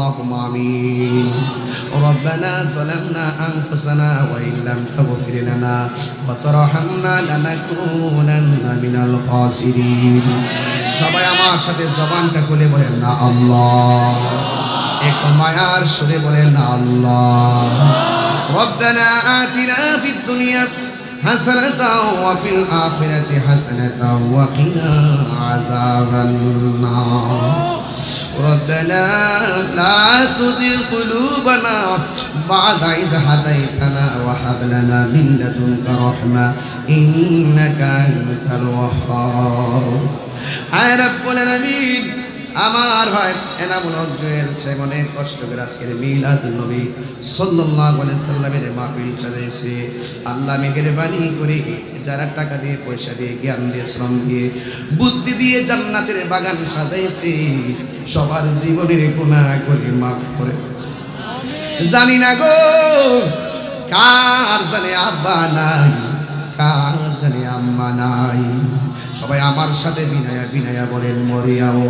اللهم آمين ربنا ظلمنا أنفسنا وإن لم تغفر لنا وترحمنا لنكونن من الخاسرين সবাই আমার সাথে জবানটা খুলে বলেন না আল্লাহ এক মায়ার সুরে বলেন না আল্লাহ ربنا آتنا في الدنيا حسنة وفي الآخرة حسنة وقنا عذاب النار قلوبنا لا تزغ قلوبنا بعد إذ هديتنا وهب لنا من لدنك رحمة إنك أنت الوهاب يا رب العالمين আমার ভাই এনামুল হক জুয়েল সাহেব অনেক কষ্ট করে আজকের মিলাদ নবী সাল্লাল্লাহু আলাইহি সাল্লামের মাহফিল সাজাইছে। আল্লাহ মেহেরবানি করে যারা টাকা দিয়ে, পয়সা দিয়ে, জ্ঞান দিয়ে, শ্রম দিয়ে, বুদ্ধি দিয়ে জান্নাতের বাগান সাজাইছে, সবার জীবনের গুনাহ করে মাফ করে। জানি না গো, কার জানে আব্বা নাই? কার জানে আম্মা নাই? সবাই আমার সাথে বিনায়া বিনায়া বলেন মরিয়াও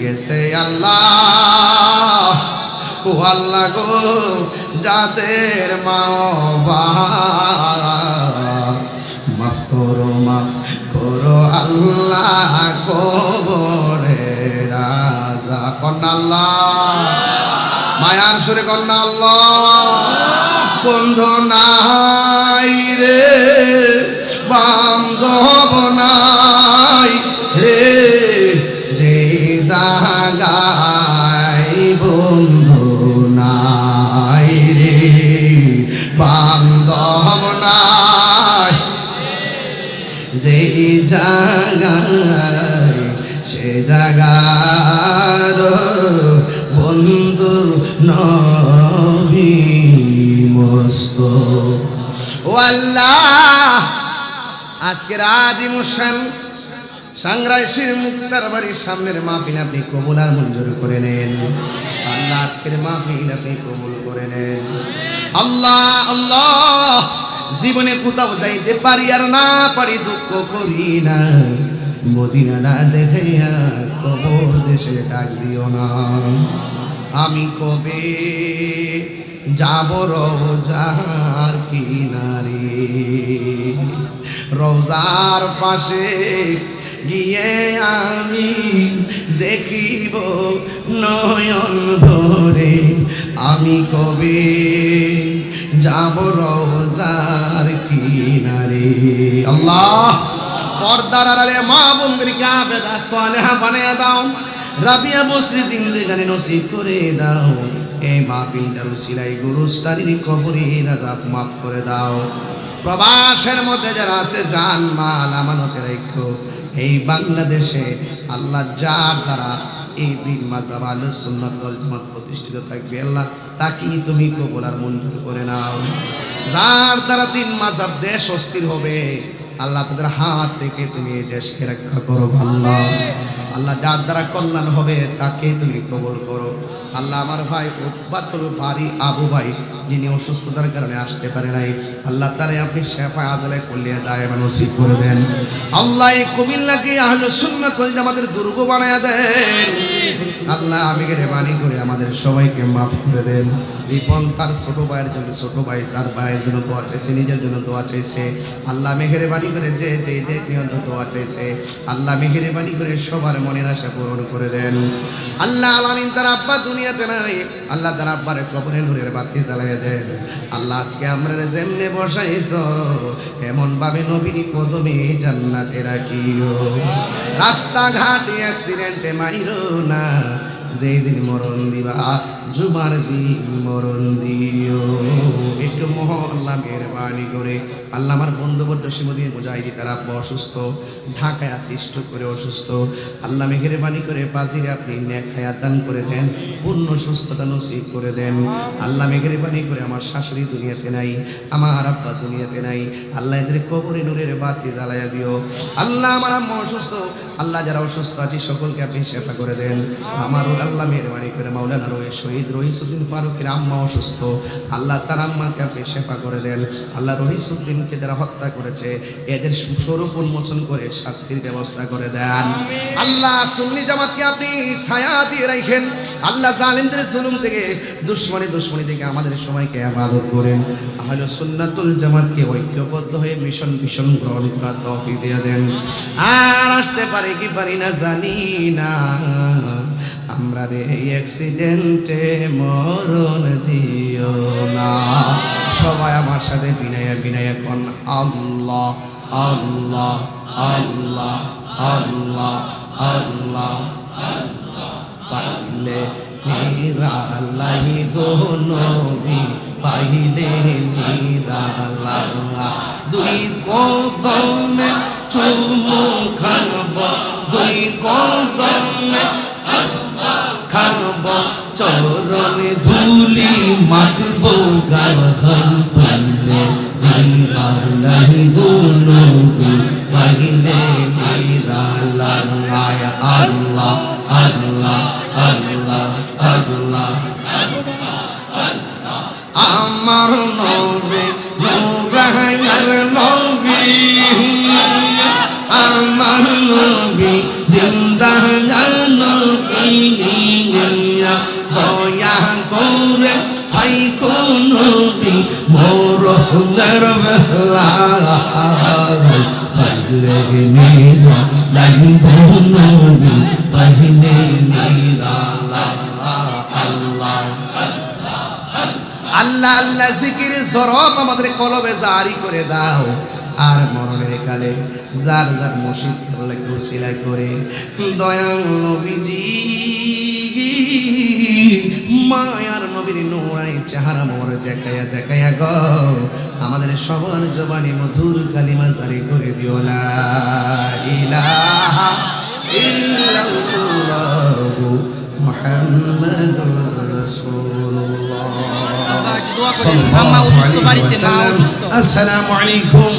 গেছে আল্লাহ। ও আল্লাহ গো যাদের মা মাফ করো মাফ করো, আল্লাহ কবরে রাজা। কন্যা আল্লাহ, মায়ার সুরে কন্যা আল্লাহ। বন্ধু নবী মস্ত। ও আল্লাহ আজকের আজিমুসান সাংরাইশির মুক্তার বাড়ির সামনের মাহফিল আপনি কবুল আর মঞ্জুর করে নেন। আল্লাহ, আজকের মাহফিল আপনি কবুল করে নেন। আল্লাহ আল্লাহ, জীবনে কোথাও যাইতে পারি আর না পারি দুঃখ করি না। মদিনা না দেখাইয়া কবর দেশে ডাক দিও না। আমি কবে যাব রোজার কিনারে? রোজার পাশে গিয়ে আমি দেখিব নয়ন ভরে। আমি কবে যাব রোজার কিনারে? আল্লাহ, পর্দার আড়ালে মা বন্ধুকে আবেদা, সালেহা বানিয়ে দাও। রাবিয়া বসে জিন্দেগানি নসিব করে দাও। এই মাহফিলটার উসিলাই গুরুস্তারির কবরে রাজা মাফ করে দাও। প্রবাসের মধ্যে যারা আছে, জান, মাল আমানতে রেখো এই বাংলাদেশে আল্লাহ যার দ্বারা এই দিন মাজাব আলো সুন্নত জামাত প্রতিষ্ঠিত থাকবে, আল্লাহ তাকেই তুমি কবুল আর মঞ্জুর করে নাও। যার দ্বারা দিন মাজাব দেশ অস্থির হবে। আল্লাহ তাদের হাত থেকে তুমি এই দেশকে রক্ষা করো, আল্লাহ। আল্লাহ যার দ্বারা কল্যাণ হবে, তাকে তুমি কবল করো। আল্লাহ আমার ভাই উৎপাতল বাড়ি আবু ভাই, যিনি অসুস্থতার কারণে আসতে পারে নাই। আল্লাহ তারে আপনি শেফা আজলে করলে দায় নসিব করে দেন। আল্লাহ কুমিল্লাকে আহলে সুন্নাত ওয়াল আমাদের দুর্গ বানায় দেন। আল্লাহ আমি রেবানি করে আমাদের সবাইকে মাফ করে দেন। রিপন তার ছোট ভাইয়ের জন্য, ছোট ভাই তার ভাইয়ের জন্য দোয়া চাইছে, নিজের জন্য দোয়া চাইছে। আল্লাহ মেঘের বাণী করে যে যে দেখ দোয়া চাইছে। আল্লাহ মেঘের বাণী করে সবার মনের আশা পূরণ করে দেন। আল্লাহ আলামিন তার আব্বা দুনিয়াতে নাই। আল্লাহ তার আব্বারে কবরে নূরের বাতি জ্বালাইয়া দেন। আল্লাহ আজকে আমরা যেমনে বসাইছ এমন ভাবে নবীর কদমে জান্নাতে রাখিও। রাস্তাঘাটে অ্যাক্সিডেন্টে মাইরো না, যেদিন মরণ দিবা। জুমার দিন মরণ দিও। একটু মহ মহল্লা মেহরবানি করে। আল্লাহ আমার বন্ধু বন্ধু শিমুদ্দিন মুজাহিদি, তারা অসুস্থ, ঢাকায় আছে করে অসুস্থ। আল্লাহ মেহরবানি করে বাজিরে আপনি হায়াত দান করে দেন, পূর্ণ সুস্থতা নসিব করে দেন। আল্লাহ মেহরবানি করে আমার শাশুড়ি দুনিয়াতে নাই, আমার আব্বা দুনিয়াতে নাই। আল্লাহ এদের কবরে নূরের বাতি জ্বালাইয়া দিও। আল্লাহ আমার আম্মা অসুস্থ, আল্লাহ যারা অসুস্থ আছে, সকলকে আপনি সেবা করে দেন। আমারও আল্লাহ মেহরবানি করে মাওলানা রয়ে শহীদ রহিসুদ্দিন ফারুকের আম্মা অসুস্থ। আল্লাহ তার আম্মাকে আপনি শেফা করে দেন। আল্লাহ রহিসুদ্দিনকে যারা হত্যা করেছে এদের সুস্বরূপ উন্মোচন করে শাস্তির ব্যবস্থা করে দেন। আল্লাহ সুন্নি জামাতকে আপনি ছায়া দিয়ে রাখেন। আল্লাহ জালিমদের জুলুম থেকে দুশ্মনী দুশ্মনী থেকে আমাদের সময়কে আবাদত করেন। আহলে সুন্নাতুল জামাতকে ঐক্যবদ্ধ হয়ে মিশন মিশন গ্রহণ করার তফি দিয়ে দেন। আর আসতে পারে কি পারি না জানি না। আমরা রে অ্যাক্সিডেন্টে মরণ দিও না। সবাই আমার সাথে বিনয়া বিনয়া কোন, আল্লাহ আল্লাহ আল্লাহ আল্লাহ আল্লাহ, পাইলে নিরালাই গো নবী, পাইলে নিরালা দুই কদমে চুমু খানব, দুই কদমে নবী আমার নবে নূরাইয়ার আল্লাহ আল্লাহ আল্লাহ জিকির, জরব আমাদের কলবে জারি করে দাও। আর মরণের কালে যার যার মসজিদ উসিলা করে, দয়াল নবীজি, মায়ার নবীর নোড়াই চেহারা মোর দেখায়া দেখায়া গ। আমাদের সবার জবানে মধুর কালিমা জারি করে দিও না। ইলাহা ইল্লাল্লাহু মুহাম্মাদুর রাসূলুল্লাহ। আসসালামু আলাইকুম।